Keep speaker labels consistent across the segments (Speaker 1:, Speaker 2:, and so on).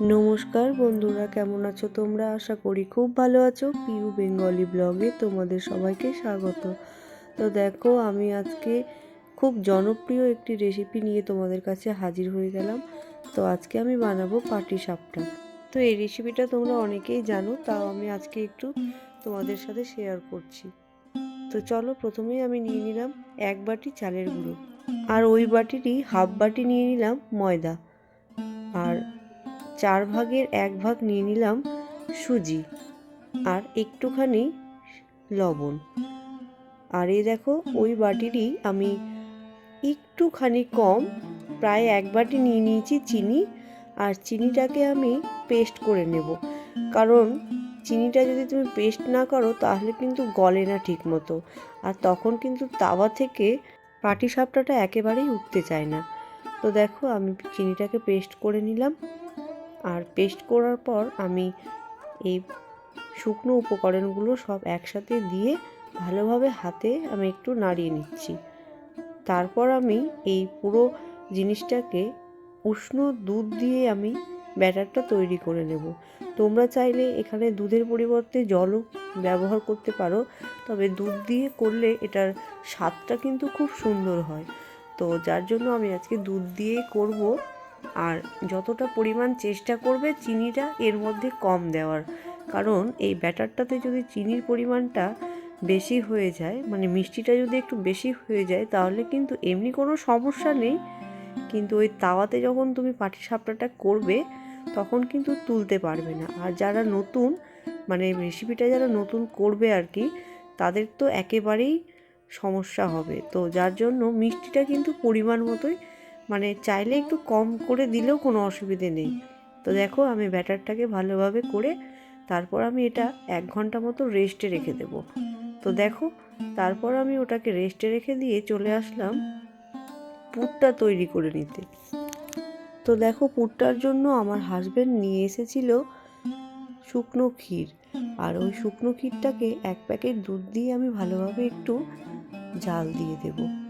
Speaker 1: নমস্কার বন্ধুরা, কেমন আছো তোমরা? আশা করি খুব ভালো আছো। পিউ বেঙ্গলি ব্লগে তোমাদের সবাইকে স্বাগত। তো দেখো, আমি আজকে খুব জনপ্রিয় একটি রেসিপি নিয়ে তোমাদের কাছে হাজির হয়ে গেলাম। তো আজকে আমি বানাবো পাটি সাপটা। তো এই রেসিপিটা তোমরা অনেকেই জানো, তাও আমি আজকে একটু তোমাদের সাথে শেয়ার করছি। তো চলো, প্রথমেই আমি নিয়ে নিলাম এক বাটি চালের গুঁড়ো। আর ওই বাটিরই হাফ বাটি নিয়ে নিলাম ময়দা। আর চার ভাগের এক ভাগ নিয়ে নিলাম সুজি আর একটুখানি লবণ। আর এই দেখো, ওই বাটিরই আমি একটুখানি কম, প্রায় এক বাটি নিয়ে নিয়েছি চিনি, আর চিনিটাকে আমি পেস্ট করে নেব। কারণ চিনিটা যদি তুমি পেস্ট না করো, তাহলে কিন্তু গলে না ঠিক মতো আর তখন কিন্তু তাওয়া থেকে পাটি সাপটাটা একেবারেই উঠতে চায় না। তো দেখো, আমি চিনিটাকে পেস্ট করে নিলাম। আর পেস্ট করার পর আমি এই শুকনো উপকরণগুলো সব একসাথে দিয়ে ভালোভাবে হাতে আমি একটু নাড়িয়ে নিচ্ছি। তারপর আমি এই পুরো জিনিসটাকে উষ্ণ দুধ দিয়ে আমি ব্যাটারটা তৈরি করে নেব। তোমরা চাইলে এখানে দুধের পরিবর্তে জলও ব্যবহার করতে পারো, তবে দুধ দিয়ে করলে এটার স্বাদটা কিন্তু খুব সুন্দর হয়। তো যার জন্য আমি আজকে দুধ দিয়েই করব আর যতটা পরিমাণ চেষ্টা করবে চিনিটা এর মধ্যে কম দেওয়ার। কারণ এই ব্যাটারটাতে যদি চিনির পরিমাণটা বেশি হয়ে যায় মানে মিষ্টিটা যদি একটু বেশি হয়ে যায়, তাহলে কিন্তু এমনি কোনো সমস্যা নেই। কিন্তু ওই তাওয়াতে যখন তুমি পাটি সাপটাটা করবে, তখন কিন্তু তুলতে পারবে না। আর যারা নতুন মানে রেসিপিটা যারা নতুন করবে আর কি তাদের তো একেবারেই সমস্যা হবে। তো যার জন্য মিষ্টিটা কিন্তু পরিমাণ মতোই মানে চাইলে একটু কম করে দিলেও কোনো অসুবিধে নেই। তো দেখো, আমি ব্যাটারটাকে ভালোভাবে করে তারপর আমি এটা এক ঘণ্টা মতো রেস্টে রেখে দেব। তো দেখো, তারপর আমি ওটাকে রেস্টে রেখে দিয়ে চলে আসলাম পুরটা তৈরি করে নিতে। তো দেখো, পুরটার জন্য আমার হাজব্যান্ড নিয়ে এসেছিল শুকনো ক্ষীর। আর ওই শুকনো ক্ষীরটাকে এক প্যাকেট দুধ দিয়ে আমি ভালোভাবে একটু জাল দিয়ে দেবো।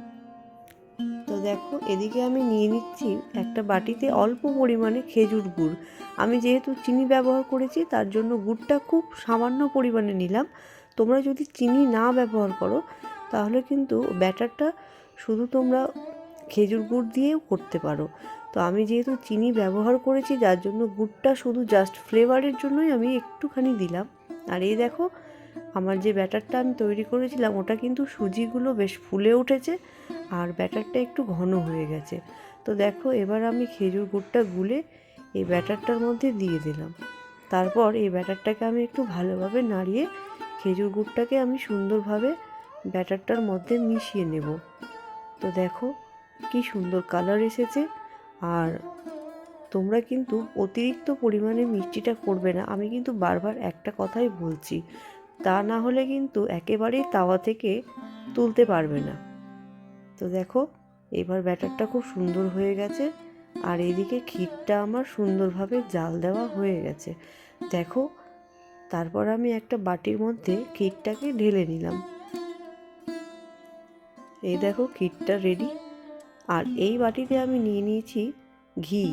Speaker 1: দেখো, এদিকে আমি নিয়ে নিচ্ছি একটা বাটিতে অল্প পরিমাণে খেজুর গুড়। আমি যেহেতু চিনি ব্যবহার করেছি, তার জন্য গুড়টা খুব সামান্য পরিমাণে নিলাম। তোমরা যদি চিনি না ব্যবহার করো, তাহলে কিন্তু ব্যাটারটা শুধু তোমরা খেজুর গুড় দিয়েও করতে পারো। তো আমি যেহেতু চিনি ব্যবহার করেছি, যার জন্য গুড়টা শুধু জাস্ট ফ্লেভারের জন্যই আমি একটুখানি দিলাম। আর এই দেখো আমার যে ব্যাটারটা আমি তৈরি করেছিলাম, ওটা কিন্তু সুজিগুলো বেশ ফুলে উঠেছে আর ব্যাটারটা একটু ঘন হয়ে গেছে। তো দেখো, এবার আমি খেজুর গুড়টা গুলে এই ব্যাটারটার মধ্যে দিয়ে দিলাম। তারপর এই ব্যাটারটাকে আমি একটু ভালোভাবে নাড়িয়ে খেজুর গুড়টাকে আমি সুন্দরভাবে ব্যাটারটার মধ্যে মিশিয়ে নেব। তো দেখো, কি সুন্দর কালার এসেছে। আর তোমরা কিন্তু অতিরিক্ত পরিমাণে মিষ্টিটা করবে না। আমি কিন্তু বারবার একটা কথাই বলছি তা না হলে কিন্তু একেবারেই তাওয়া থেকে তুলতে পারবে না। তো দেখো, এবার ব্যাটারটা খুব সুন্দর হয়ে গেছে আর এদিকে ক্ষীরটা আমার সুন্দরভাবে জাল দেওয়া হয়ে গেছে। দেখো, তারপর আমি একটা বাটির মধ্যে ক্ষীরটাকে ঢেলে নিলাম। এই দেখো ক্ষীরটা রেডি আর এই বাটিতে আমি নিয়ে নিয়েছি ঘি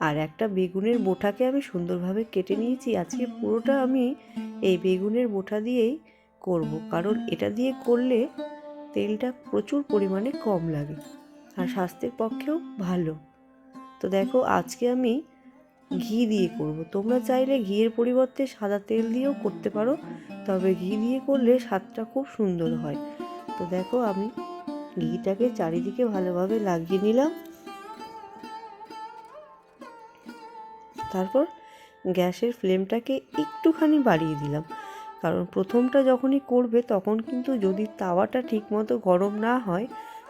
Speaker 1: আর একটা বেগুনের বোটাকে আমি সুন্দরভাবে কেটে নিয়েছি। আজকে পুরোটা আমি এই বেগুনের বোটা দিয়েই করব। কারণ এটা দিয়ে করলে তেলটা প্রচুর পরিমাণে কম লাগে আর স্বাস্থ্যের পক্ষেও ভালো। তো দেখো, আজকে আমি ঘি দিয়ে করব। তোমরা চাইলে ঘিয়ের পরিবর্তে সাদা তেল দিয়েও করতে পারো, তবে ঘি দিয়ে করলে স্বাদটা খুব সুন্দর হয়। তো দেখো, আমি ঘিটাকে চারিদিকে ভালোভাবে লাগিয়ে নিলাম। তারপর গ্যাসের ফ্লেমটাকে একটুখানি বাড়িয়ে দিলাম। কারণ প্রথমটা যখনই করবে তখন কিন্তু যদি তাওয়াটা ঠিকমতো গরম না হয়,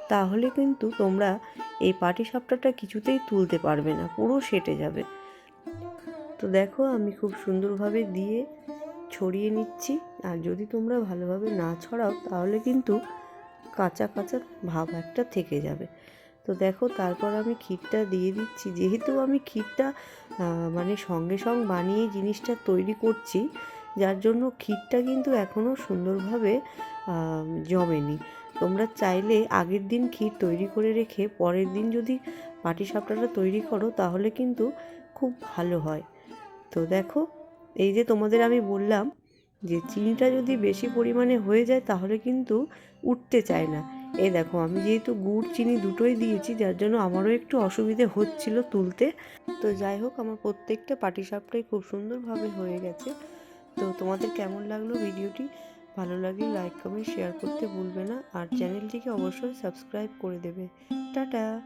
Speaker 1: তাহলে কিন্তু তোমরা এই পাটি সাপটাটা কিছুতেই তুলতে পারবে না, পুরো সেটে যাবে। তো দেখো আমি খুব সুন্দরভাবে দিয়ে ছড়িয়ে নিচ্ছি। আর যদি তোমরা ভালোভাবে না ছড়াও, তাহলে কিন্তু কাঁচা কাঁচা ভাব একটা থেকে যাবে। তো দেখো তারপর আমি ক্ষীরটা দিয়ে দিচ্ছি। যেহেতু আমি ক্ষীরটা মানে সঙ্গে সঙ্গে বানিয়ে জিনিসটা তৈরি করছি, যার জন্য ক্ষীরটা কিন্তু এখনও সুন্দরভাবে জমেনি। তোমরা চাইলে আগের দিন ক্ষীর তৈরি করে রেখে পরের দিন যদি পাটিসাপটাটা তৈরি করো, তাহলে কিন্তু খুব ভালো হয়। তো দেখো, এই যে তোমাদের আমি বললাম যে, চিনিটা যদি বেশি পরিমাণে হয়ে যায়, তাহলে কিন্তু উঠতে চায় না। এই দেখো, আমি যেহেতু গুড়, চিনি দুটোই দিয়েছি, যার জন্য আমারও একটু অসুবিধে হচ্ছিল তুলতে। তো যাই হোক, আমার প্রত্যেকটা পাটিসাপটাই খুব সুন্দরভাবে হয়ে গেছে। তো তোমাদের কেমন লাগল ভিডিওটি? ভালো লাগলে লাইক কমেন্ট শেয়ার করতে ভুলবে না। আর চ্যানেলটিকে অবশ্যই সাবস্ক্রাইব করে দেবে। টাটা!